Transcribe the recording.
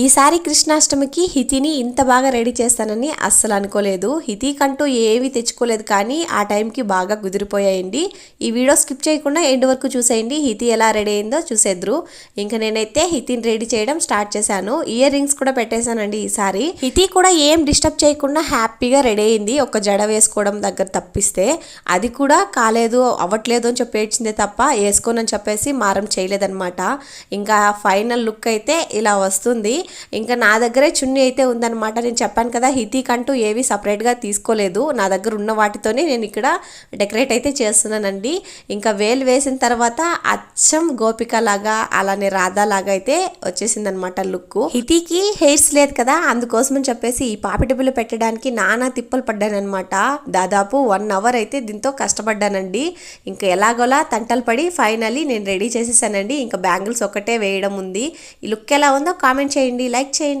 ఈసారి కృష్ణాష్టమికి హితిని ఇంత బాగా రెడీ చేస్తానని అస్సలు అనుకోలేదు. హితికంటూ ఏవి తెచ్చుకోలేదు కానీ ఆ టైంకి బాగా కుదిరిపోయాయండి. ఈ వీడియో స్కిప్ చేయకుండా ఎండ్ వరకు చూసేయండి. హితి ఎలా రెడీ అయిందో చూసేద్దరు. ఇంకా నేనైతే హితిని రెడీ చేయడం స్టార్ట్ చేశాను. ఇయర్ రింగ్స్ కూడా పెట్టేశానండి ఈసారి. హితి కూడా ఏం డిస్టర్బ్ చేయకుండా హ్యాపీగా రెడీ అయింది. ఒక జడ వేసుకోవడం దగ్గర తప్పిస్తే అది కూడా కాలేదు అవ్వట్లేదు అని చెప్పి ఏడ్చిందే తప్ప వేసుకోనని చెప్పేసి మారం చేయలేదన్నమాట. ఇంకా ఫైనల్ లుక్ అయితే ఇలా వస్తుంది. ఇంకా నా దగ్గరే చున్నీ అయితే ఉందన్నమాట. నేను చెప్పాను కదా హితీకంటూ ఏవి సపరేట్గా తీసుకోలేదు. నా దగ్గర ఉన్న వాటితోనే నేను ఇక్కడ డెకరేట్ అయితే చేస్తున్నానండి. ఇంకా వేలు వేసిన తర్వాత అచ్చం గోపిక లాగా అలానే రాధా లాగా అయితే వచ్చేసిందనమాట లుక్ హితీకి హెయిర్స్ లేదు కదా అందుకోసం అని చెప్పేసి ఈ పాపిటబుల్ పెట్టడానికి నానా తిప్పలు పడ్డానమాట దాదాపు వన్ అవర్ అయితే దీంతో కష్టపడ్డానండి. ఇంకా ఎలాగోలా తంటలు పడి ఫైనలీ నేను రెడీ చేసేసానండి. ఇంకా బ్యాంగిల్స్ ఒకటే వేయడం ఉంది. ఈ లుక్ ఎలా ఉందో కామెంట్ చేయండి లైక్ చేయండి.